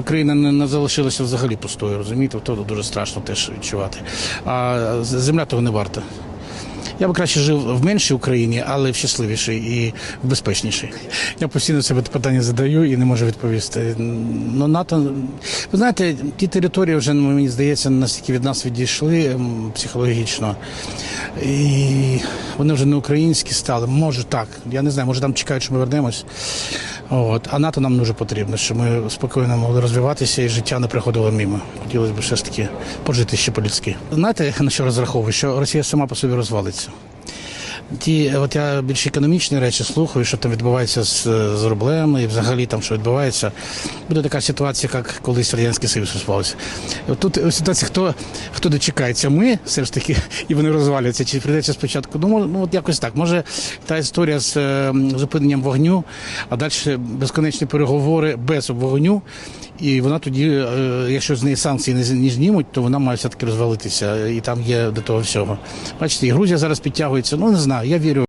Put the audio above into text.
Україна не, залишилася взагалі пустою, розумієте, то дуже страшно теж відчувати. А земля того не варта. Я би краще жив в меншій Україні, але в щасливішій і в безпечнішій. Я постійно себе питання задаю і не можу відповісти. Ну, НАТО, ви знаєте, ті території вже ну, мені здається настільки від нас відійшли психологічно. І вони вже не українські стали. Може так. Я не знаю, може там чекають, що ми вернемось. От. А НАТО нам дуже потрібно, щоб ми спокійно могли розвиватися і життя не приходило мимо. Хотілося б все ж таки пожити ще по-людськи. Знаєте, на що розраховую? Що Росія сама по собі розвалиться. Ті, от я більш економічні речі слухаю, що там відбувається з, з рублем і взагалі там що відбувається. Буде така ситуація, як колись Радянський Союз розпався. Тут ситуація, хто, хто дочекається, ми все ж таки, і вони розваляться, чи прийдеться спочатку. Ну, ну от якось так. Може, та історія з е, зупиненням вогню, а далі безконечні переговори без вогню. І вона тоді, е, якщо з неї санкції не, знімуть, то вона має все-таки розвалитися. І там є до того всього. Бачите, і Грузія зараз підтягується. Ну не знаю, я вірю.